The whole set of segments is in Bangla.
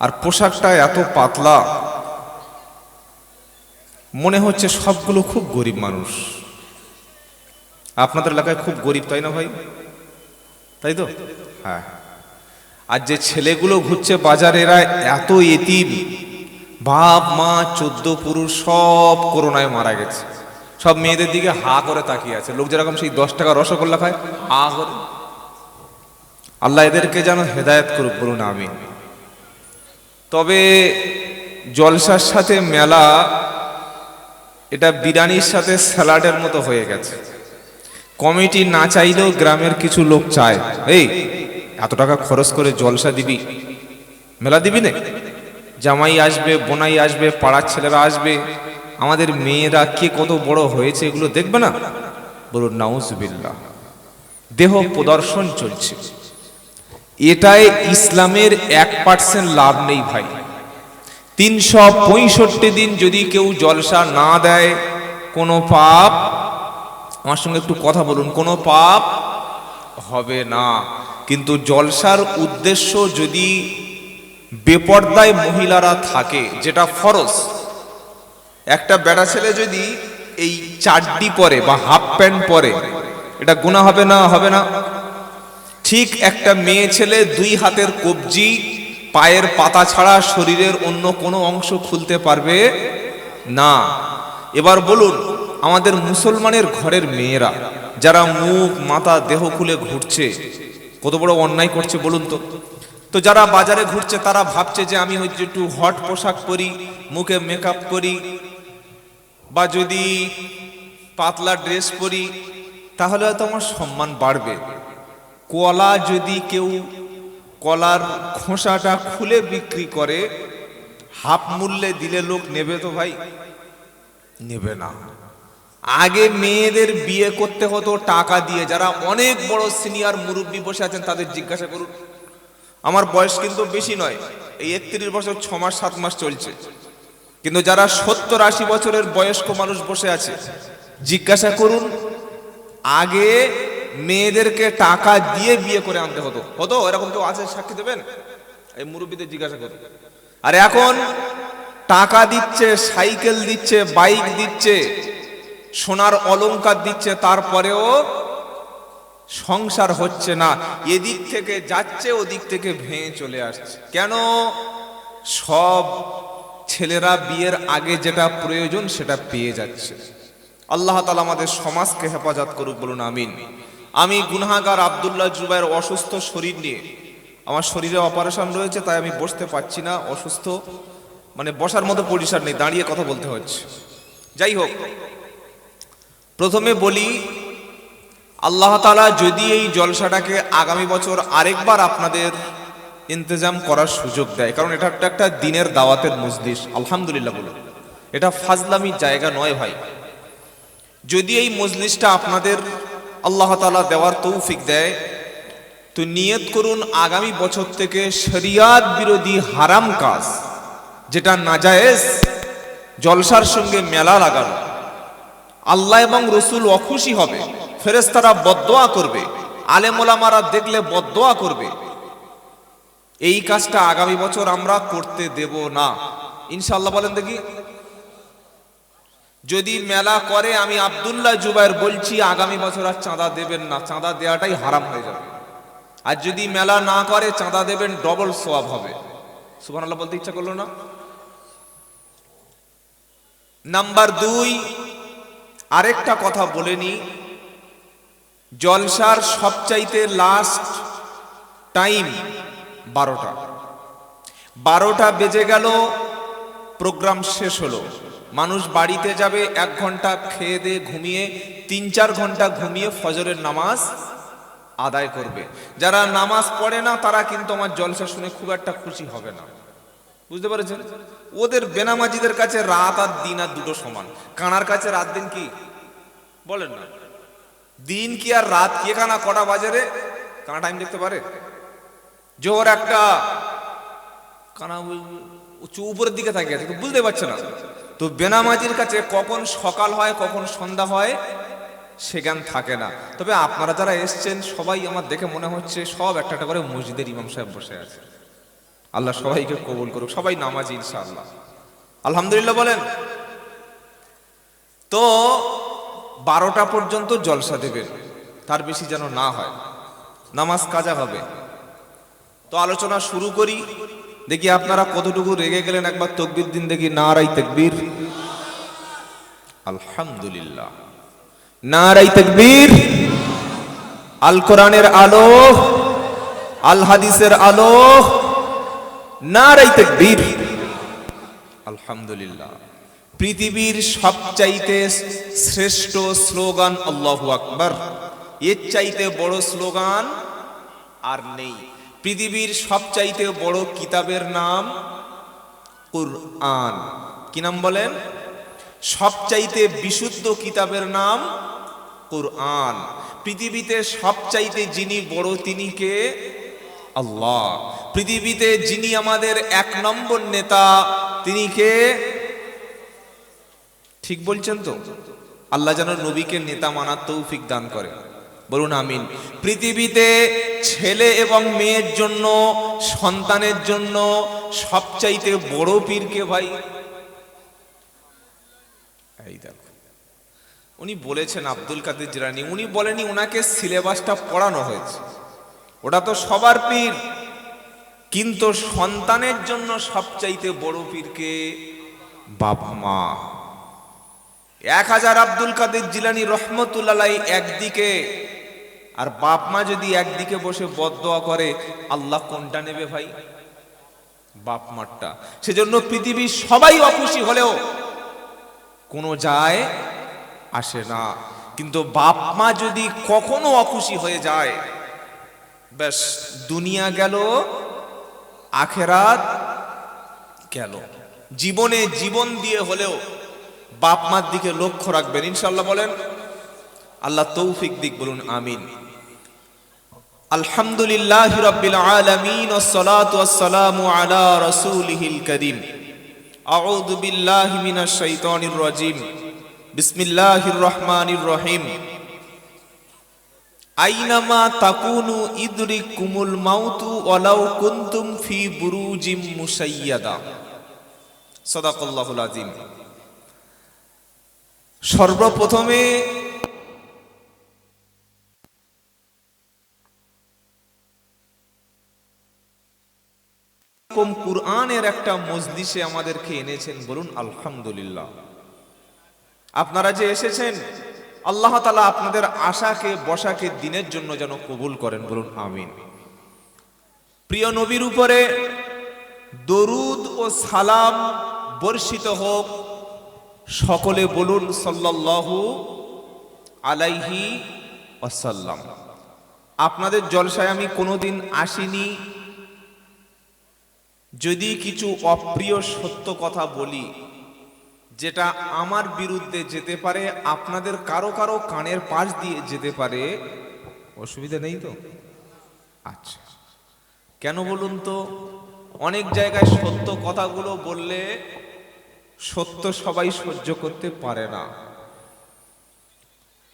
আর পোশাকটা এত পাতলা। মনে হচ্ছে সবগুলো খুব গরিব মানুষ। আপনাদের এলাকায় খুব গরিব, তাই না ভাই? তাই তো? হ্যাঁ। আর যে ছেলেগুলো ঘুরছে বাজারে, এরা এত এতিম। বাপ, মা, চোদ্দ পুরুষ, সব করোনায় মারা গেছে। সব মেয়েদের দিকে হা করে তাকিয়ে আছে। লোক যেরকম সেই দশ টাকা রসগোল্লা খায় হা করে। আল্লাহ এদেরকে যেন হেদায়েত করুক, বলুন আমি তবে জলসার সাথে মেলা এটা বিরিয়ানির সাথে স্যালাডের মতো হয়ে গেছে। কমিটি না চাইলেও গ্রামের কিছু লোক চায়। এই, এত টাকা খরচ করে জলসা দিবি? মেলা দিবি না? জামাই আসবে, বোনাই আসবে, পাড়ার ছেলেরা আসবে। আমাদের মেয়েরা কে কত বড় হয়েছে এগুলো দেখবে না? বলুন নাউজবিল্লা দেহ প্রদর্শন চলছে। এটাই ইসলামের এক পার্সেন্ট লাভ নেই ভাই। তিনশো পঁয়ষট্টি দিন যদি কেউ জলসা না দেয়, কোনো পাপ, আমার সঙ্গে একটু কথা বলুন, কোনো পাপ হবে না। কিন্তু জলসার উদ্দেশ্য যদি বেপর্দায় মহিলারা থাকে, যেটা ফরজ, একটা বেড়া ছেলে যদি এই চাড্ডি পরে বা হাফ প্যান্ট পরে, এটা গুণা হবে না হবে না? ঠিক একটা মেয়ে ছেলে দুই হাতের কবজি, পায়ের পাতা ছাড়া শরীরের অন্য কোনো অংশ খুলতে পারবে? না। এবার বলুন, আমাদের মুসলমানের ঘরের মেয়েরা, যারা মুখ, মাথা, দেহ খুলে ঘুরছে, কত বড় অন্যায় করছে বলুন তো। তো যারা বাজারে ঘুরছে, তারা ভাবছে যে আমি হচ্ছে একটু হট পোশাক পরি, মুখে মেকআপ করি বা যদি পাতলা ড্রেস পরি, তাহলে হয়তো আমার সম্মান বাড়বে। কলা যদি কেউ কলার খোসাটা খুলে বিক্রি করে, হাফ মূল্যে দিলে লোক নেবে তো ভাই? নেবে না। আগে মেয়েদের বিয়ে করতে হতো, টাকা দিয়ে। যারা অনেক বড় সিনিয়র মুরব্বী বসে আছেন, তাদের জিজ্ঞাসা করুন। আমার বয়স কিন্তু বেশি নয়, এই একত্রিশ বছর, ছ মাস, সাত মাস চলছে। কিন্তু যারা সত্তর আশি বছরের বয়স্ক মানুষ বসে আছে, জিজ্ঞাসা করুন, আগে মেয়েদেরকে টাকা দিয়ে বিয়ে করে আনতে হতো। হতো? এরকম কেউ আছে? সাক্ষী দেবেন? এই মুরব্বীদের জিজ্ঞাসা করুন। আর এখন টাকা দিচ্ছে, সাইকেল দিচ্ছে, বাইক দিচ্ছে, সোনার অলংকার দিচ্ছে, তারপরেও সংসার হচ্ছে না। এদিক থেকে যাচ্ছে, ওদিক থেকে ভেঙে চলে আসছে। কেন? সব ছেলেরা বিয়ের আগে যেটা প্রয়োজন সেটা পেয়ে যাচ্ছে। আল্লাহ তালা আমাদের সমাজকে হেফাজত করুক, বলুন আমিন। আমি গুনাগার আবদুল্লাহ জুবাইয়ের অসুস্থ শরীর নিয়ে, আমার শরীরে অপারেশন রয়েছে, তাই আমি বসতে পারছি না, অসুস্থ। মানে বসার মতো পরিসর নেই, দাঁড়িয়ে কথা বলতে হচ্ছে। যাই হোক, প্রথমে বলি, আল্লাহ তালা যদি এই জলসাটাকে আগামী বছর আরেকবার আপনাদের ইন্তজাম করার সুযোগ দেয়, কারণ এটা একটা একটা দিনের দাওয়াতের মজলিস, আলহামদুলিল্লাহ বলুন। এটা ফাজলামির জায়গা নয় ভাই। যদি এই মজলিসটা আপনাদের আল্লাহ তালা দেওয়ার তৌফিক দেয়। তো নিয়ত করুন, আগামী বছর থেকে শরিয়াত বিরোধী হারাম কাজ, যেটা নাজায়েজ, জলসার সঙ্গে মেলা লাগানো। আল্লাহ এবং রসুল অখুশি হবে ফেরেস্তারা বদোয়া করবে আলেমোলামারা দেখলে বদোয়া করবে। এই কাজটা আগামী বছর আমরা করতে দেব না। ইনশাল্লাহ বলেন দেখি। যদি মেলা করে, আমি আবদুল্লাহ জুবাইর বলছি, আগামী বছর আর চাঁদা দেবেন না। চাঁদা দেওয়াটাই হারাম হয়ে যাবে। আর যদি মেলা না করে, চাঁদা দেবেন ডবল সোয়াব হবে। সুবান আল্লাহ বলতে ইচ্ছা করল না? নাম্বার দুই, আরেকটা কথা বলে নি। জলসার সবচাইতে লাস্ট টাইম বারোটা। বারোটা বেজে গেল প্রোগ্রাম শেষ হলো। মানুষ বাড়িতে যাবে, এক ঘণ্টা খেয়ে দিয়ে ঘুমিয়ে, তিন চার ঘণ্টা ঘুমিয়ে ফজরের নামাজ আদায় করবে। যারা নামাজ পড়ে না, তারা কিন্তু আমার জলসা শুনে খুব একটা খুশি হবে না। বুঝতে পেরেছেন? ওদের বেনামাজিদের কাছে রাত আর দিন আর দুটো সমান। কানার কাছে রাত দিন কি? বলেন না। দিন কি আর রাত কি? কানা কটা বাজারে কানা টাইম দেখতে পারে? জোর একটা। কানা উপরের দিকে থাকে বুঝতে পারছে না। তো বেনামাজির কাছে কখন সকাল হয়, কখন সন্ধ্যা হয়, সে জ্ঞান থাকে না। তবে আপনারা যারা এসছেন, সবাই আমার দেখে মনে হচ্ছে সব একটা একটা করে মসজিদের ইমাম সাহেব বসে আছে। আল্লাহ সবাইকে কবুল করুক, সবাই নামাজি ইনশাআল্লাহ। আলহামদুলিল্লাহ বলেন, তো বারোটা পর্যন্ত জলসা দেবেন, তার বেশি যেন না হয়। নামাজ কাজা হবে। তো আলোচনা শুরু করি। দেখি আপনারা কতটুকু রেগে গেলেন একবার তকবির দিন দেখি নারাই তকবীর। আলহামদুলিল্লাহ। নারাই তকবীর। আল কোরআনের আলো আল হাদিসের আলো, নারাই তকবীর। আলহামদুলিল্লাহ। পৃথিবীর সবচাইতে শ্রেষ্ঠ স্লোগান আল্লাহু আকবার। এর চাইতে বড় স্লোগান আর নেই। পৃথিবীর সবচাইতে বড় কিতাবের নাম কুরআন। কি নাম বলেন? সবচাইতে বিশুদ্ধ কিতাবের নাম কুরআন। পৃথিবীতে সবচাইতে যিনি বড় তিনি কে? আল্লাহ। পৃথিবীতে যিনি আমাদের এক নম্বর নেতা, তিনি কে? ঠিক বলছেন তো? আল্লাহ যেন নবীকে নেতা মানার তৌফিক দান করে বলুন আমিন। পৃথিবীতে ছেলে এবং মেয়ের জন্য, সন্তানের জন্য সবচাইতে বড় পীরকে ভাই? এই দেখো, উনি বলেছেন আব্দুল কাদের জিরানি উনি বলেনি ওনাকে সিলেবাসটা পড়ানো হয়েছে। ওটা তো সবার পীর। কিন্তু সন্তানের জন্য সবচাইতে বড় পীরকে বাবা মা। এক হাজার আব্দুল কাদের জিলানি রহমতুল্লাহ একদিকে আর বাপ মা যদি একদিকে বসে বদোয়া করে, আল্লাহ কোনটা নেবে ভাই? বাপ মারটা। সেজন্য পৃথিবীর সবাই অখুশি হলেও কোনো যায় আসে না। কিন্তু বাপ মা যদি কখনো অখুশি হয়ে যায়, ব্যাস, দুনিয়া গেল, আখেরাত গেল। জীবনে জীবন দিয়ে হলেও বাপ মার দিকে লক্ষ্য রাখবেন। ইনশাল্লাহ বলেন, আল্লাহ তৌফিক দিক বলুন, আমিন। আলহামদুলিল্লাহ রাব্বিল আলামিন ওয়াসসালাতু ওয়াসসালামু আলা রাসূলিহিল কারীম। আউযু বিল্লাহি মিনাশ রহিম। আইনামা তাকুনু ইদরিকুমুল মাউতু ওয়ালাউ কুনতুম ফি বুরুজিম মুসাইয়াদা। সাদাকাল্লাহুল আযীম। সর্বপ্রথমে এরকম কুরআনের একটা মজলিসে আমাদেরকে এনেছেন বলুন, আলহামদুলিল্লাহ। আপনারা যে এসেছেন, আল্লাহ তালা আপনাদের আশাকে, বসাকে, দিনের জন্য যেন কবুল করেন বলুন, আমিন। প্রিয় নবীর উপরে দরুদ ও সালাম বর্ষিত হোক, সকলে বলুন, সাল্লাল্লাহু আলাইহি ওয়াসাল্লাম। আপনাদের জলসায় আমি কোনোদিন আসিনি যদি কিছু অপ্রিয় সত্য কথা বলি, যেটা আমার বিরুদ্ধে যেতে পারে, আপনাদের কারও কারও কানের পাশ দিয়ে যেতে পারে, অসুবিধা নেই তো? আচ্ছা। কেন বলুন তো? অনেক জায়গায় সত্য কথাগুলো বললে সত্য সবাই সহ্য করতে পারে না।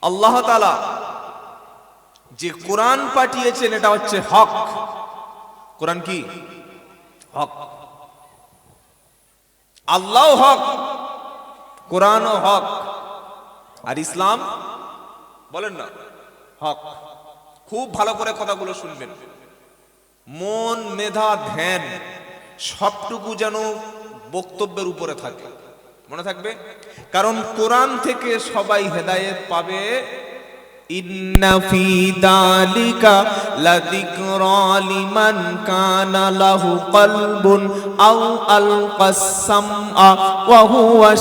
আল্লাহ তালা যে কোরআন পাঠিয়েছেন, এটা হচ্ছে হক। কোরআন কি? হক। আল্লাহ হক, কোরআনও হক, আর ইসলাম বলেন না, হক। খুব ভালো করে কথাগুলো শুনবেন। মন, মেধা, ধ্যান, সবটুকু যেন বক্তব্যের উপরে থাকে। মনে থাকবে? কারণ কোরআন থেকে সবাই হেদায়েত পাবে ইন্না ফি দালিকা লাযিকরা লিমান কানা লাহু কলবুন আও আলকাস সামআ ওয়া হুয়া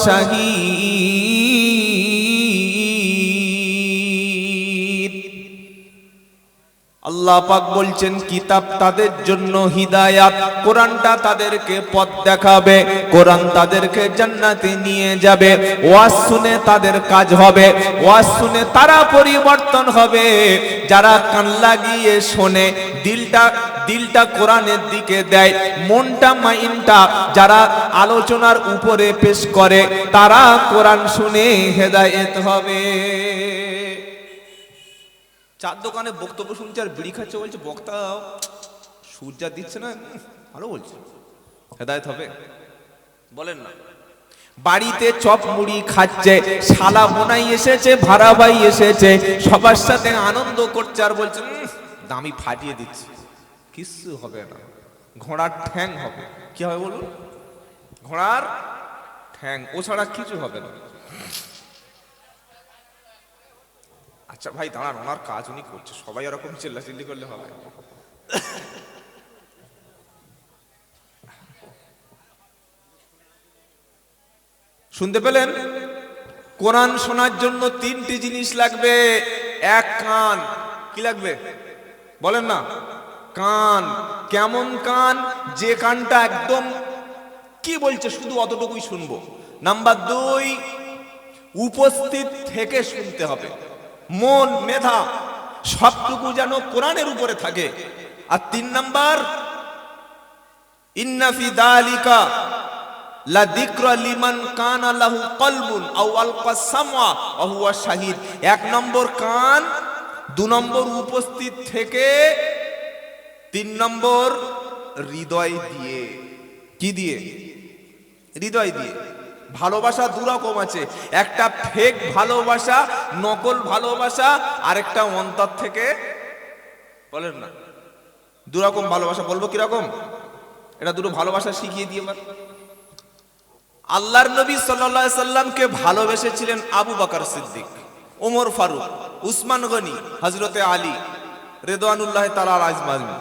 আল্লাহ পাক বলছেন, কিতাব তাদের জন্য হিদায়াত। কোরআনটা তাদেরকে পথ দেখাবে, কোরআন তাদেরকে জান্নাতে নিয়ে যাবে। ওয়াজ শুনে তাদের কাজ হবে, ওয়াজ শুনে তারা পরিবর্তন হবে। যারা কান লাগিয়ে শোনে, দিলটা দিলটা কোরআনের দিকে দেয়, মনটা, মাইন্ডটা যারা আলোচনার উপরে পেশ করে, তারা কোরআন শুনে হেদায়েত হবে। চার দোকানে বক্তব্য শুনছে আর বিড়ি খাচ্ছে বলছে বক্তা সূর্যা দিচ্ছে না ভালো বলছে। হেদায়ত হবে। বলেন না। বাড়িতে চপ মুড়ি খাচ্ছে শালা বোনাই এসেছে ভাড়া ভাই এসেছে সবার সাথে আনন্দ করছে আর বলছে "উম, দামি ফাটিয়ে দিচ্ছি। কিচ্ছু হবে না। ঘোড়ার ঠ্যাং হবে। কি হবে বলুন? ঘোড়ার ঠ্যাং ও ছাড়া কিছু হবে না। আচ্ছা ভাই, দাঁড়ান, ওনার কাজ উনি করছে। সবাই এরকম চিল্লাচিল্লি করলে হবে। শুনতে পেলেন? কোরআন শোনার জন্য তিনটি জিনিস লাগবে। এক কান। কি লাগবে? বলেন না। কান। কেমন কান? যে কানটা একদম কি বলছে শুধু অতটুকুই শুনব। নাম্বার দুই, উপস্থিত থেকে শুনতে হবে। মন, মেধা, সবটুকু যেন কোরআনের উপরে থাকে। আর তিন নাম্বার দালিকা কানা লাহু কলবুন আও আলকা সামা ওয়া শাহিদ। এক নম্বর কান, দু নম্বর উপস্থিত থেকে, তিন নম্বর হৃদয় দিয়ে। কি দিয়ে? হৃদয় দিয়ে। ভালোবাসা দু রকম আছে। একটা ফেক ভালোবাসা, নকল ভালোবাসা, আরেকটা অন্তর থেকে বলেন না। দু রকম ভালোবাসা, বলব কীরকম এটা দুটো ভালোবাসা শিখিয়ে দিয়ে আল্লাহর নবী সাল্লাল্লাহু সাল্লামকে ভালোবেসেছিলেন আবু বকর সিদ্দিক, ওমর ফারুক, উসমান গনি হজরতে আলী, রেদওয়ানুল্লাহ তালা আজমাজমি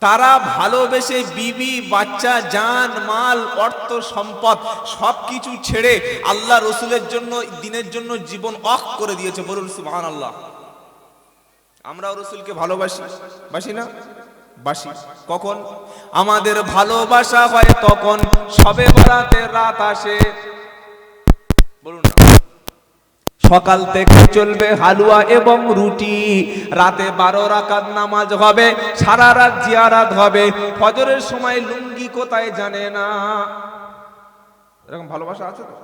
তারা ভালোবেসে বিবি, বাচ্চা যান মাল, অর্থ, সম্পদ সব কিছু ছেড়ে আল্লাহ রসুলের জন্য, দিনের জন্য জীবন অক করে দিয়েছে। বলুন সুবহান আল্লাহ আমরাও রসুলকে ভালোবাসি। বাসি না? বাসি। কখন? আমাদের ভালোবাসা হয় তখন। সবে বরাতে রাত আসে। বলুন। সকাল থেকে চলবে হালুয়া এবং রুটি। রাতে বারো রাকাত নামাজ হবে, সারা রাত জিয়ারাত হবে। ফজরের সময় লুঙ্গি কোথায় জানে না? এরকম ভালোবাসা আছে তো?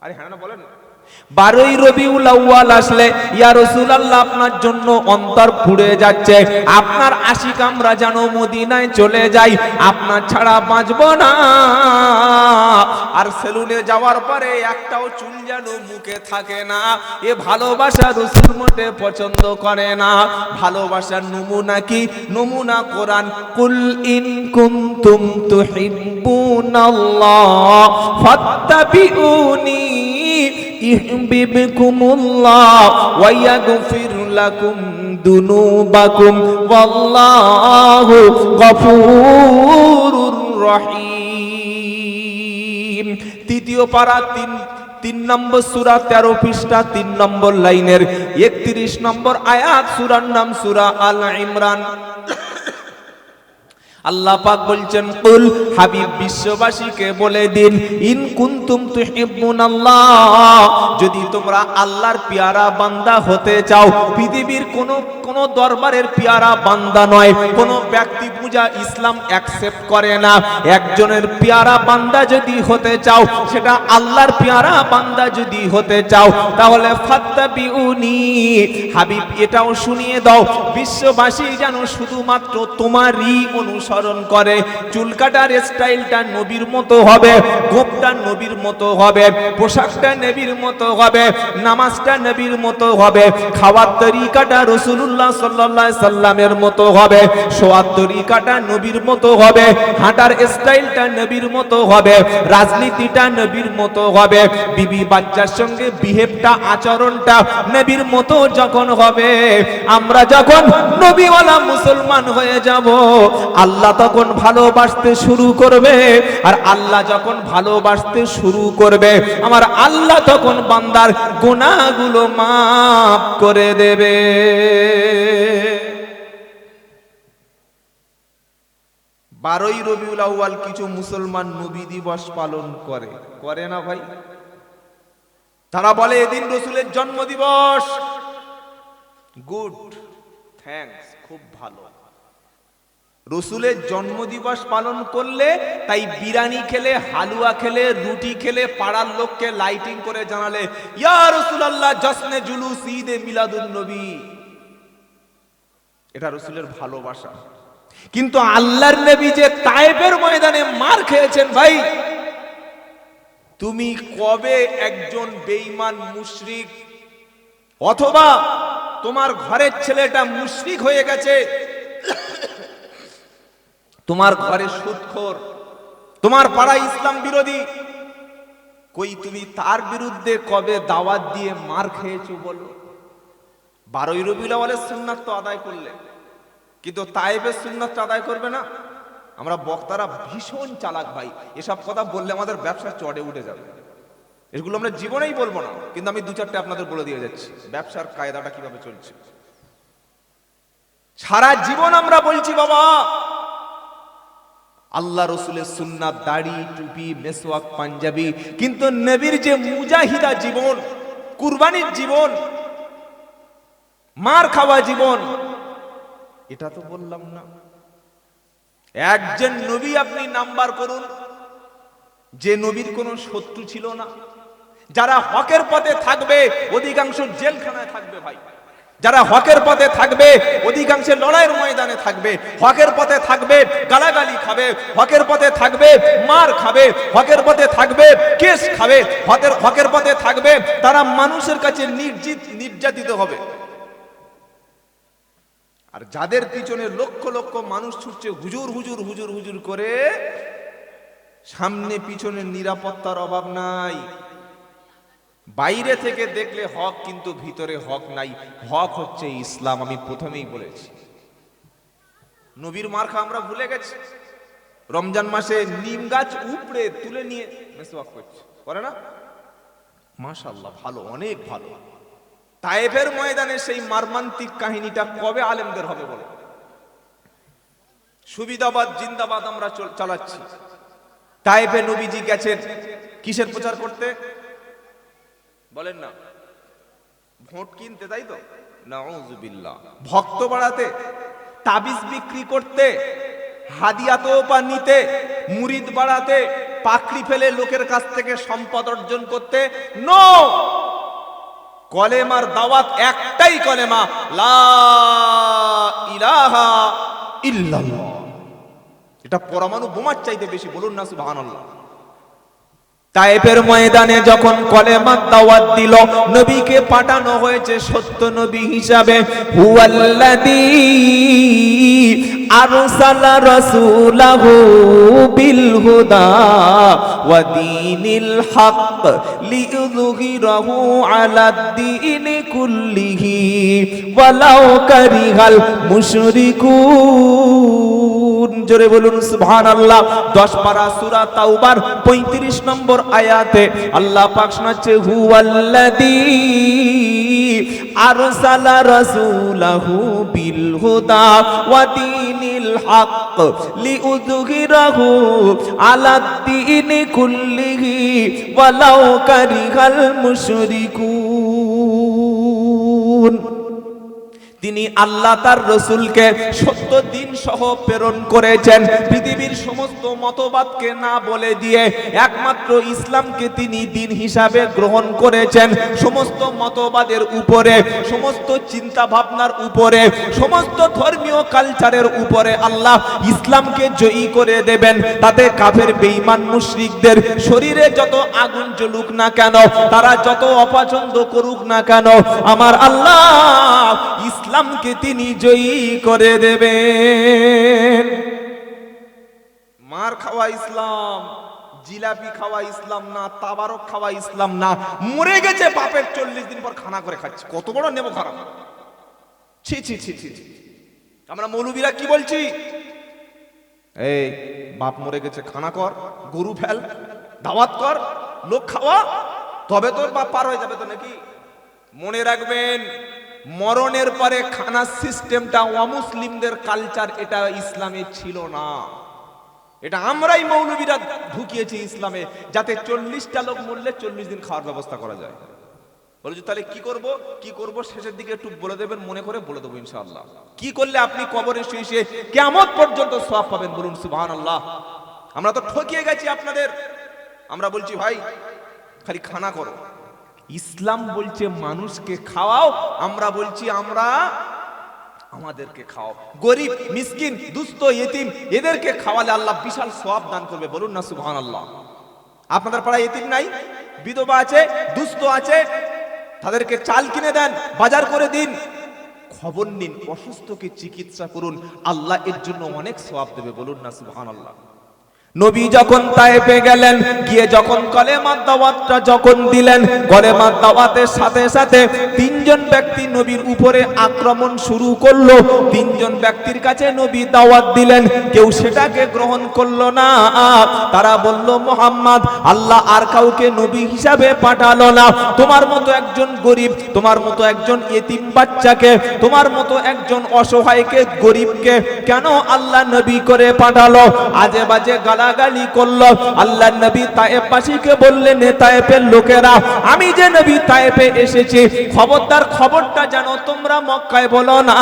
আরে হ্যাঁ না, বলেন। না বারোই রবিউল আউয়াল আসলে, ইয়া রাসূলুল্লাহ, আপনার জন্য অন্তর পুড়ে যাচ্ছে। আপনার আশিক আমরা যেন মদিনায় চলে যাই, আপনার ছাড়া বাঁচবো না। আর সেলুনে যাওয়ার পরে একটাও চুল যেন মুখে থাকে না। এ ভালোবাসা রসুল মোটে পছন্দ করে না। ভালোবাসার নমুনা কি? নমুনা কোরআন, কুল ইন কুনতুম তুহিব্বুনাল্লাহ, ফাত্তাবিউনি লাকুম দুনুবাকুম ওয়াল্লাহু গফুরুর রহিম। তৃতীয় পারা তিন তিন নম্বর সুরা তেরো পৃষ্ঠা, তিন নম্বর লাইনের একত্রিশ নম্বর আয়াত, সুরার নাম সুরা আল ইমরান। আল্লাহ পাক বলছেন, কুল হাবিব বিশ্ববাসীকে বলে দিন, ইন কুন কুনতুম তুহিব্বুনাল্লাহ। যদি তোমরা আল্লাহর পিয়ারা বান্দা হতে চাও, পৃথিবীর কোন কোন দরবারের পিয়ারা বান্দা নয়। কোন ব্যক্তি পূজা ইসলাম অ্যাকসেপ্ট করে না। একজনের পিয়ারা বান্দা যদি হতে চাও, সেটা আল্লাহর পিয়ারা বান্দা যদি হতে চাও, তাহলে ফাত্তাবিউনি। হাবিব, এটাও শুনিয়ে দাও। বিশ্ববাসী যেন শুধুমাত্র তোমারই অনুসরণ করে। চুল কাটার স্টাইলটা নবীর মতো হবে, গোপটা নবীর মতো হবে, পোশাকটা নবীর মতো হবে, নামাজটা নবীর মতো হবে, খাওয়ার তরিকাটা রসুল্লাহ সাল্লাহ সাল্লামের মতো হবে, শোয়ার তরিকাটা নবীর মতো হবে, হাঁটার স্টাইলটা নবীর মতো হবে, রাজনীতিটা নবীর মতো হবে, বিবি বাচ্চার সঙ্গে বিহেভটা, আচরণটা নবীর মতো যখন হবে, আমরা যখন নবীওয়ালা মুসলমান হয়ে যাব, আল্লাহ তখন ভালোবাসতে শুরু করবে, আর আল্লাহ যখন ভালোবাসতে শুরু করবে। আমার আল্লাহ তখন বান্দার গুনাহগুলো মাফ করে দেবে। বারোই রবিউল আউয়াল কিছু মুসলমান নবী দিবস পালন করে। করে না ভাই? তারা বলে, এদিন রসুলের জন্ম দিবস গুড ভালো রসুলের জন্মদিবস পালন করলে তাই বিরিয়ানি খেলে, হালুয়া খেলে, রুটি খেলে, পাড়ার লোককে লাইটিং করে জানালে, ইয়া রসুলাল্লাহ জসনে জুলুস, ঈদে মিলাদুন নবী। এটা রসুলের ভালোবাসা। কিন্তু আল্লাহর নবী যে তায়েবের ময়দানে মার খেয়েছেন ভাই, তুমি কবে একজন বেঈমান মুশরিক অথবা তোমার ঘরের ছেলেটা মুশরিক হয়ে গেছে তোমার ঘরে সুদখোর, তোমার পাড়া ইসলাম বিরোধী। কই তুমি তার বিরুদ্ধে কবে দাওয়াত দিয়ে মার খেয়েছো বলো? বারোই রবিউল আওয়ালের সুন্নাত তো আদায় করলে। কিন্তু তাইবের সুন্নাত আদায় করবে না। আমরা বক্তারা ভীষণ চালাক ভাই। এসব কথা বললে আমাদের ব্যবসা চড়ে উঠে যাবে। এগুলো আমরা জীবনেই বলব না, কিন্তু আমি দু চারটে আপনাদের বলে দিয়ে যাচ্ছি, ব্যবসার কায়দাটা কীভাবে চলছে। সারা জীবন আমরা বলছি, বাবা আল্লাহ রসুলের সুন্নাত, দাড়ি, টুপি, মেসওয়াক, পাঞ্জাবি। কিন্তু নবীর যে মুজাহিদা জীবন, কুরবানির জীবন, মার খাওয়া জীবন, এটা তো বললাম না। একজন নবী আপনি নাম্বার করুন, যে নবীর কোনো শত্রু ছিল না। যারা হকের পথে থাকবে, অধিকাংশ জেলখানায় থাকবে ভাই। ভাই যারা হকের পথে থাকবে, অধিকাংশে লড়াইয়ের ময়দানে থাকবে। হকের পথে থাকবে, গালাগালি খাবে। হকের পথে থাকবে, মার খাবে। হকের পথে থাকবে, কেস খাবে। হকের হকের পথে থাকবে, তারা মানুষের কাছে নির্জিত, নির্যাতিত হবে। আর যাদের পিছনে লক্ষ লক্ষ মানুষ ছুটছে, হুজুর হুজুর হুজুর হুজুর করে, সামনে পিছনে নিরাপত্তার অভাব নাই। বাইরে থেকে দেখলে হক কিন্তু ভিতরে হক নাই। হক হচ্ছে ইসলাম, আমি প্রথমেই বলেছি। নবীর মার্খা আমরা ভুলে গেছি। রমজান মাসে নিম গাছ উপড়ে তুলে নিয়ে মেসওয়াক করছে। করে না? মাশাল্লাহ ভালো, অনেক ভালো। তায়েফের ময়দানে সেই মার্মান্তিক কাহিনীটা কবে আলেমদের হবে বলো? সুবিধাবাদ, জিন্দাবাদ আমরা চল- চালাচ্ছি। তায়েফে নবীজি গেছেন কিসের প্রচার করতে? বলেন না। ভোট কিনতে, তাই তো? নাউজুবিল্লাহ। ভক্ত বাড়াতে, তাবিজ বিক্রি করতে, হাদিয়া তোপা নিতে, মুরিদ বাড়াতে, পাকড়ি ফেলে লোকের কাছ থেকে সম্পদ অর্জন করতে, নো! কলেমার দাওয়াত একটাই কলেমা, লা ইলাহা ইল্লাল্লাহ। এটা পরমাণু বোমার চাইতে বেশি, বলুন না, সুবহানাল্লাহ। তাইপের ময়দানে যখন কলেমার দাওয়াত দিল, নবীকে পাঠানো হয়েছে সত্য নবী হিসাবে। হুয়াল্লাযী আরসালা রাসূলাহু বিল হুদা ওয়া দীনিল হক লিইয়ুযহিরাহু আলাদ দীনি কুল্লিহি। ওয়ালাউ কারিহাল মুশরিকুন। জোরে বলুন, সুবহানাল্লাহ। 10 পারা সূরা তাওবার 35 নম্বর আয়াতে আল্লাহ পাক শোনাচ্ছে, হুয়াল্লাযী আরসালা রাসূলাহু বিল হুদা ওয়া দীনিল হক লিউযহিরাহু আলাদ দীনি কুল্লিহি ওয়ালাউ কারিহাল মুশরিকুন। তিনি আল্লাহ তার রসুলকে সত্য দিন সহ প্রেরণ করেছেন। পৃথিবীর সমস্ত মতবাদকে না বলে দিয়ে একমাত্র ইসলামকে তিনি দিন হিসাবে গ্রহণ করেছেন। সমস্ত মতবাদের উপরে, সমস্ত চিন্তা ভাবনার উপরে, সমস্ত ধর্মীয় কালচারের উপরে আল্লাহ ইসলামকে জয়ী করে দেবেন। তাতে কাফের, বেঈমান, মুশরিকদের শরীরে যত আগুন জ্বলুক না কেন, তারা যত অপছন্দ করুক না কেন, আমার আল্লাহ ইসলামকে তিনি জয়ী করে দেবেন। মার খাওয়া ইসলাম, জিলাপি খাওয়া ইসলাম না, তাবারক খাওয়া ইসলাম না। মরে গেছে বাপের চল্লিশ দিন পর খানা করে খাচ্ছে। কত বড় নেব খারাপ। ছি ছি ছি ছি। আমরা মৌলবীরা কি বলছি? এই, বাপ মরে গেছে, খানা কর, গরু ফেল, দাওয়াত কর, লোক খাওয়া, তবে তোর বাপ পার হয়ে যাবে তো নাকি? মনে রাখবেন মরণের পরে খানার সিস্টেমটা অমুসলিমদের কালচার, এটা ইসলামে ছিল না। এটা আমরাই মৌলবীরা ঢুকিয়েছি ইসলামে, যাতে চল্লিশটা লোক মরলে চল্লিশ দিন খাওয়ার ব্যবস্থা করা যায়। বলেছি তাহলে কি করব? কি করব? শেষের দিকে একটু বলে দেবেন, মনে করে বলে দেবো ইনশাআল্লাহ। কি করলে আপনি কবরে শুয়ে শুয়ে কেমন পর্যন্ত সব পাবেন বলুন সুবহান আল্লাহ আমরা তো ঠকিয়ে গেছি আপনাদের। আমরা বলছি, ভাই, খালি খানা করো। ইসলাম বলছে মানুষকে খাওয়াও, আমরা বলছি আমরা আমাদেরকে খাও গরিব, মিসকিন, দুস্থ ইতিম এদেরকে খাওয়ালে আল্লাহ বিশাল সওয়াব দান করবে, বলুন না সুহান আল্লাহ আপনাদের পাড়ায় এতিম নাই? বিধবা আছে, দুস্থ আছে, তাদেরকে চাল কিনে দেন, বাজার করে দিন। খবর নিন, অসুস্থকে চিকিৎসা করুন, আল্লাহ এর জন্য অনেক সওয়াব দেবে, বলুন না সুবহানাল্লাহ। নবী যখন তায়েফে গেলেন, গিয়ে যখন কলেমার দাওয়াতটা যখন দিলেন কলেমার দাওয়াতের সাথে সাথে তিনজন ব্যক্তি নবীর উপরে আক্রমণ শুরু করল। তিনজন ব্যক্তির কাছে নবী দাওয়াত দিলেন, কেউ সেটাকে গ্রহণ করল না। তারা বলল, মোহাম্মদ, আল্লাহ আর কাউকে নবী হিসাবে পাঠালো না। তোমার মতো একজন গরিব, তোমার মতো একজন এতিম বাচ্চাকে, তোমার মতো একজন অসহায়কে, গরিবকে কেন আল্লাহ নবী করে পাঠালো? আজে বাজে গালাগালি করল। আল্লাহ নবী তায়েববাসীকে বললেন "এ তায়েবের লোকেরা, আমি যে নবী তায়েবে এসেছি, খবরদার খবরটা যেন তোমরা মক্কায় বলো না।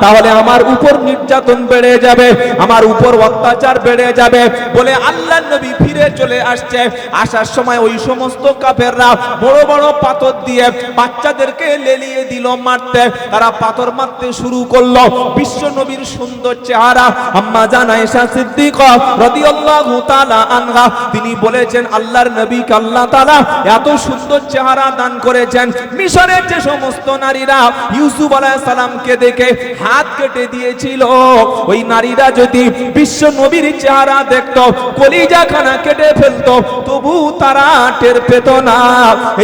তাহলে আমার উপর নির্যাতন বেড়ে যাবে, আমার উপর অত্যাচার বেড়ে যাবে। বলে আল্লাহ নবী ফিরে চলে আসছে। আসার সময় ওই সমস্ত কাফেররা বড় বড় পাথর দিয়ে বাচ্চাদেরকে লেলিয়ে দিল মারতে। তারা পাথর মারতে শুরু করল। বিশ্ব নবীর সুন্দর চেহারা। আম্মা জানা এসা সিদ্দিক রাদিয়াল্লাহু তাআলা আনহা। তিনি বলেছেন, আল্লাহর নবীকে আল্লাহ তাআলা এত সুন্দর চেহারা দান করেছেন। মিশরের যে সমস্ত নারীরা ইউসুফ আলাইহিস সালামকে দেখে হাত কেটে দিয়েছিল। ওই নারীরা যদি বিশ্ব নবীর চেহারা দেখতো কলিজা খানা কেটে ফেলতো, তবু তারা টের পেত না।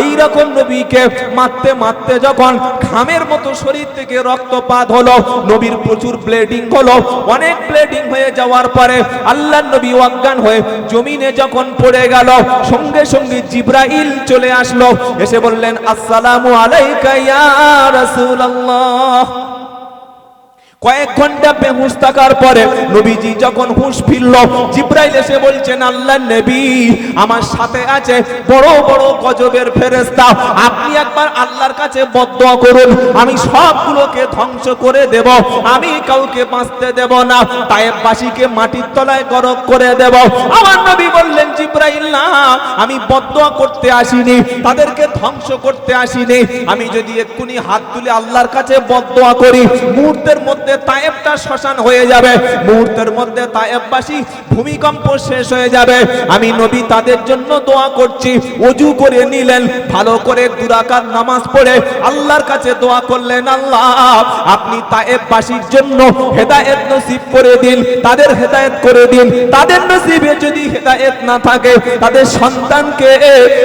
এই রকম নবীকে মারতে মারতে যখন খামের মতো শরীর থেকে রক্তপাত হলো, নবীর প্রচুর ব্লিডিং হলো। অনেক ব্লিডিং হয়ে যাওয়ার পরে আল্লাহ নবী অজ্ঞান হয়ে জমিনে যখন পড়ে গেল, সঙ্গে সঙ্গে জিব্রাইল চলে আসলো। এসে বললেন, আসসালামু আলাইকা ইয়া রাসূলুল্লাহ। কয়েক ঘণ্টা বেহুশ থাকার পরে নবীজি যখন হুঁশ ফিরল, জিব্রাইল এসে বলছেন আল্লাহ নবী, আমার সাথে আছে বড় বড় গজবের ফেরেশতা। আপনি একবার আল্লাহর কাছে বদদোয়া করুন। আমি সবগুলোকে ধ্বংস করে দেব। আমি কাউকে বাঁচতে দেব না। তায়েববাসীকে মাটির তলায় গরক করে দেব। আমার নবী বললেন, জিব্রাইল, না, আমি বদদোয়া করতে আসিনি। তাদেরকে ধ্বংস করতে আসিনি। আমি যদি এক্ষুনি হাত তুলে আল্লাহর কাছে বদদোয়া করি, মুহূর্তের মধ্যে তায়েবটা শ্মশান হয়ে যাবে। মুহূর্তের মধ্যে তায়েববাসী ভূমিকম্প শেষ হয়ে যাবে। আমি নবী তাদের জন্য দোয়া করছি। করে নিলেন, ভালো করে দুরাকার নামাজ পড়ে আল্লাহর কাছে দোয়া করলেন, আল্লাহ, আপনি তায়েববাসীর জন্য হেদায়েত নসিব করে দিন, তাদের হেদায়েত করে দিন। তাদের নসিবে যদি হেদায়েত না থাকে, তাদের সন্তানকে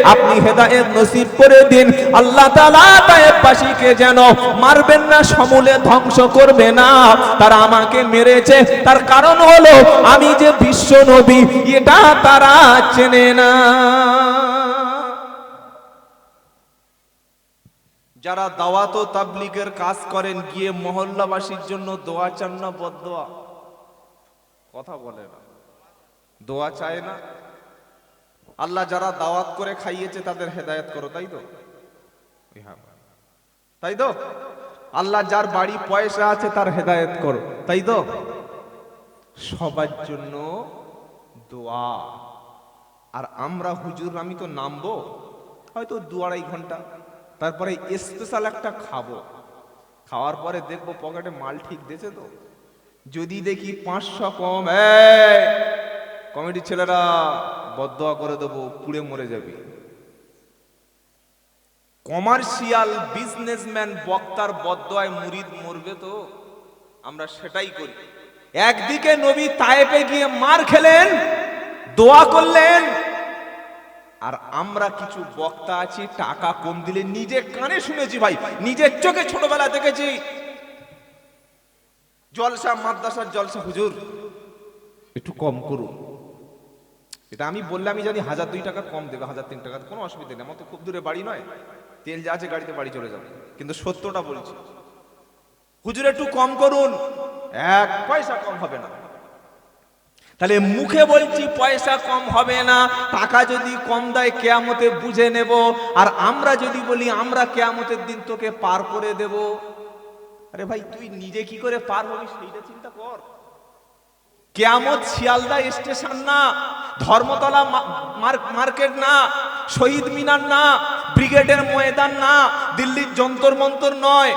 আপনি হেদায়েত নসিব করে দিন। আল্লাহ তাআলা তায়েববাসীকে যেন মারবেন না, সমূলে ধ্বংস করবে না। তারা আমাকে মেরেছে। তার কারণ হলো, আমি যে বিশ্ব নবী, এটা তারা চেনে না। যারা দাওয়াত ও তাবলিগের কাজ করেন, গিয়ে মহল্লাবাসীর জন্য দোয়া চান না বদোয়া কথা বলে না। দোয়া চায় না। আল্লাহ যারা দাওয়াত করে খাইয়েছে, তাদের হেদায়েত করো, তাই তো? তাই তো? আল্লাহ যার বাড়ি পয়সা আছে তার হেদায়েত করো, তাই তো? সবার জন্য দোয়া। আর আমরা হুজুর, আমি তো নামবো, হয়তো দু আড়াই ঘণ্টা। তারপরে স্পেশাল একটা খাব। খাওয়ার পরে দেখব পকেটে মাল ঠিক দিয়েছে তো। যদি দেখি পাঁচশো কম কমিটির ছেলেরা বদোয়া করে দেবো, পুড়ে মরে যাবে। কমার্শিয়াল বিজনেসম্যান বক্তার বদোয়ায় মুরিদ মরবে তো। আমরা সেটাই করি। একদিকে নবী তায়েপে গিয়ে মার খেলেন, দোয়া করলেন, আর আমরা কিছু বক্তা আছি, টাকা কম দিলে নিজে কানে শুনেছি ভাই, নিজের চোখে ছোটবেলা দেখেছি। জলসা মাদ্রাসার জলসা, হুজুর, একটু কম করুন। এটা আমি বললে আমি জানি হাজার দুই টাকা কম দেবে, হাজার তিন টাকা, কোনো অসুবিধা নেই, আমার তো খুব দূরে বাড়ি নয়। তেল যা আছে গাড়িতে বাড়ি চলে যাবে। কিন্তু সত্যটা বলছি, হুজুর একটু কম করুন, এক পয়সা কম হবে না। তাহলে মুখে বলছি, পয়সা কম হবে না, টাকা যদি কম দেয়, কেয়ামতে বুঝে নেব। আর আমরা যদি বলি, আমরা কেয়ামতের দিন তোকে পার করে দেব। আরে ভাই, তুই নিজে কি করে পার হবি সেইটা চিন্তা কর। কেয়ামত শিয়ালদা স্টেশন না, ধর্মতলা মার- মার্কেট না, শহীদ মিনার না ব্রিগেডের ময়দান না, দিল্লির যন্তর মন্তর নয়।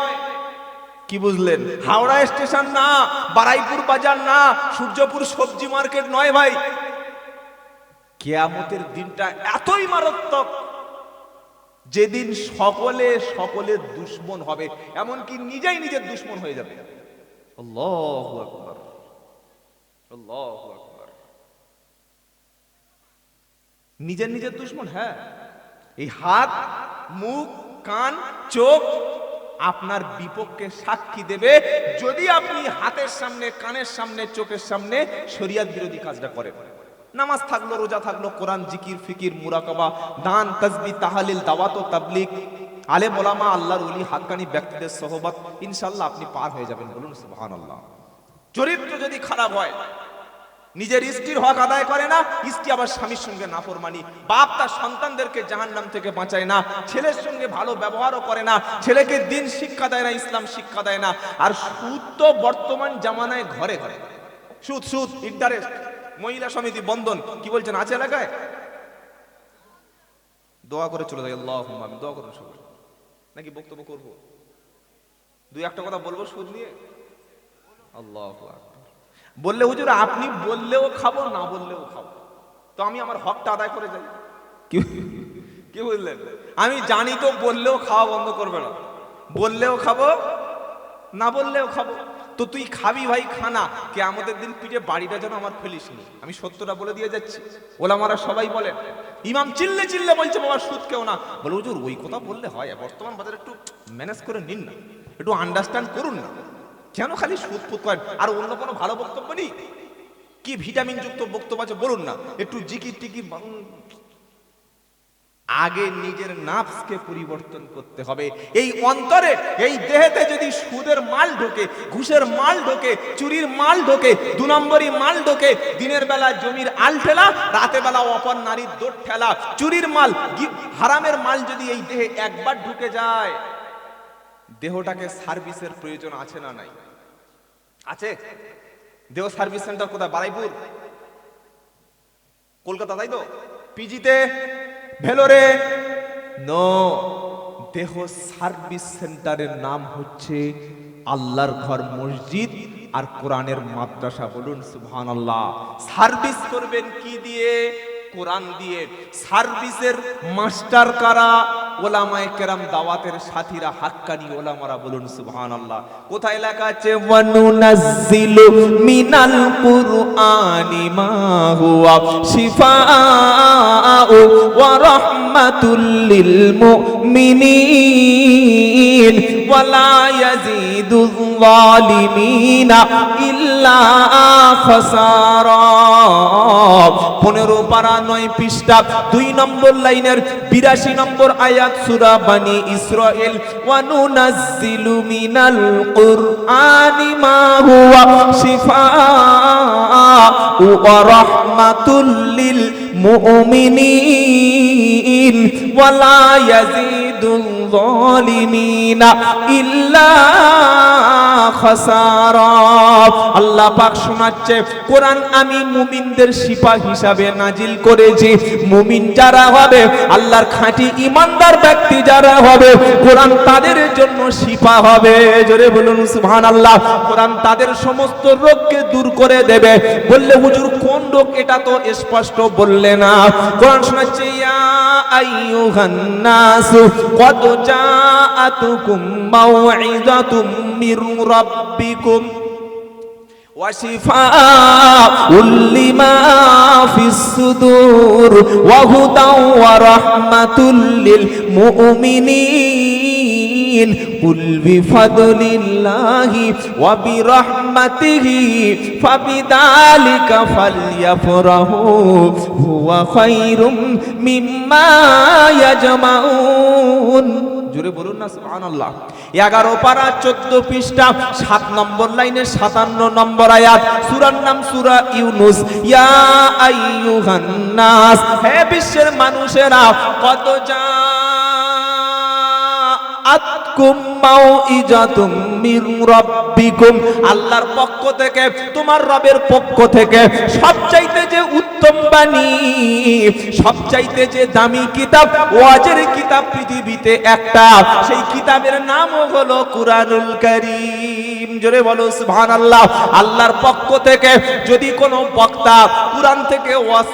কি বুঝলেন? হাওড়া স্টেশন না, বারাইপুর বাজার না, সূর্যপুর সবজি মার্কেট নয় ভাই। কেয়ামতের দিনটা এতই মারাত্মক, যেদিন সকলে সকলের দুশ্মন হবে, এমনকি নিজেই নিজের দুশ্মন হয়ে যাবে। নিজের নিজের দুশ্মন হ্যাঁ। এই হাত, মুখ, কান, চোখ আপনার বিপক্ষে সাক্ষী দেবে যদি আপনি হাতের সামনে, কানের সামনে, চোখের সামনে শরিয়াত বিরোধী কাজটা করেন। নামাজ থাকল, রোজা থাকল, কোরআন, জিকির, ফিকির, মুরাকাবা, দান, তসবি, তাহালিল, দাওয়াত ও তাবলিগ। আলে মোলামা আল্লাহর উলি হাক্কানি ব্যক্তিদের সহবত ইনশাল্লাহ আপনি পার হয়ে যাবেন বলুন সুবহানাল্লাহ। চরিত্র যদি খারাপ হয় নিজের স্ত্রীর হক আদায় করে না, স্ত্রী আবার স্বামীর সঙ্গে নাফরমানি। বাপ তার সন্তানদেরকে জাহান নাম থেকে বাঁচায় না, ছেলের সঙ্গে ভালো ব্যবহারও করে না, ছেলেকে দিন শিক্ষা দেয় না, ইসলাম শিক্ষা দেয় না। আর সুদ তো বর্তমান জামানায় ঘরে ঘরে। সুদ সুদ ইন্টারেস্ট মহিলা সমিতি, বন্ধন, কি বলছেন, আছে এলাকায়? দোয়া করে চলে যাই আল্লাহ আমি দোয়া করুন সবাই। নাকি বক্তব্য করব? দুই একটা কথা বলব সুদ নিয়ে? আল্লাহ বললে হুজুর আপনি বললেও খাব না বললেও খাব। তো আমি আমার হকটা আদায় করে যাই। কি কি বুঝলেন আমি জানি তো বললেও খাওয়া বন্ধ করবে না। বললেও খাব না বললেও খাব। তো তুই খাবি ভাই খানা কে আমাদের দিন পিঠে বাড়িটা যেন আমার ফেলিস নি। আমি সত্যটা বলে দিয়ে যাচ্ছি। ওলামারা সবাই বলে ইমাম চিল্লে চিল্লে বলছে বাবা সুদ কেউ না। বলে হুজুর ওই কথা বললে হয়। বর্তমান বাজারে একটু ম্যানেজ করে নিন না। একটু আন্ডারস্ট্যান্ড করুন না। কেন খালি সুদ ফুদ করেন? আর অন্য কোনো ভালো বক্তব্য নেই? কি ভিটামিন যুক্ত বক্তব্য আছে বলুন না। একটু টিকির বাউন। আগে নিজের নাফসকে পরিবর্তন করতে হবে। এই অন্তরে, এই দেহেতে যদি সুদের মাল ঢোকে, ঘুষের মাল ঢোকে, চুরির মাল ঢোকে, দু নম্বরই মাল ঢোকে, দিনের বেলা জমির আল ঠেলা, রাতে বেলা অপর নারীর দোট ঠেলা, চুরির মাল হারামের মাল যদি এই দেহে একবার ঢুকে যায়, দেহটাকে সার্ভিসের প্রয়োজন আছে না নাই? আছে? দেহ সার্ভিস সেন্টার কোথায়? বারাইপুর কলকাতা, তাই তো? পিজিতে ভেলোরে? নো দেহ সার্ভিস সেন্টারের নাম হচ্ছে আল্লাহর ঘর, মসজিদ আর কোরআনের মাদ্রাসা। বলুন সুবহান আল্লাহ সার্ভিস করবেন কি দিয়ে? কোরআন দিয়ে। সার্ভিসের মাস্টার কারা? ওলামায়ে কেরাম দাওয়াতের সাথীরা হাক্কানি ওলামারা বলুন সুবহান আল্লাহ কোথায় লেখা আছে? ওয়ানুনাজ্জিলু মিনাল কুরআনি মা হুয়া শিফাউ ওয়া রাহমাতুল লিল মুমিনিন ওয়ালা ইয়াজিদু যালিমিনা ইল্লা খাসারা। পনেরো পারা নয় পৃষ্ঠা নম্বর লাইনের বিরাশি নম্বর আয়াত বানি মিনাল কুরআনি মা হুয়া শিফাউ ওয়া রাহমাতুল লিল মুমিনিন, ওয়ালা ইয়াজিদুল আল্লাহ পাক শোনাচ্ছে, কোরআন আমি মুমিনদের সিপা হিসাবে নাজিল করেছি। মুমিন যারা হবে, আল্লাহর খাঁটি ইমানদার ব্যক্তি যারা হবে, কোরআন তাদের জন্য সিপা হবে। জোরে বলুন, সুবহানাল্লাহ। কোরআন তাদের সমস্ত রোগকে দূর করে দেবে। বললে, হুজুর, কোন রোগ? এটা তো স্পষ্ট বললে না। কোরআন শোনাচ্ছে, ইয়া أيها الناس قد جاءتكم موعظة من ربكم وشفاء لما في الصدور وهدى ورحمة للمؤمنين قل بفضل الله وبرحمته রহমাতিহি ফাবিদালিকা ফালিয়াফরাহু হুয়া খায়রুম মিম্মা ইয়াজমাউন জোরে বলুন না, সুবহানাল্লাহ। 11 পারা 14 পৃষ্ঠা, সাত নম্বর লাইনে 57 নম্বর আয়াত। সূরার নাম সূরা ইউনুস। ইয়া আইয়ুহান নাস। হে বিশ্বের মানুষেরা কত যা আল্লাহর পক্ষ থেকে, তোমার রবের পক্ষ থেকে সবচাইতে যে উত্তম বাণী, সবচাইতে যে দামি কিতাব, ওয়াজের কিতাব পৃথিবীতে একটা। সেই কিতাবের নামও হলো কুরআনুল কারীম। জোরে বলো, সুবহানাল্লাহ। আল্লাহর পক্ষ থেকে যদি কোনো বক্তা কুরআন থেকে ওয়াজ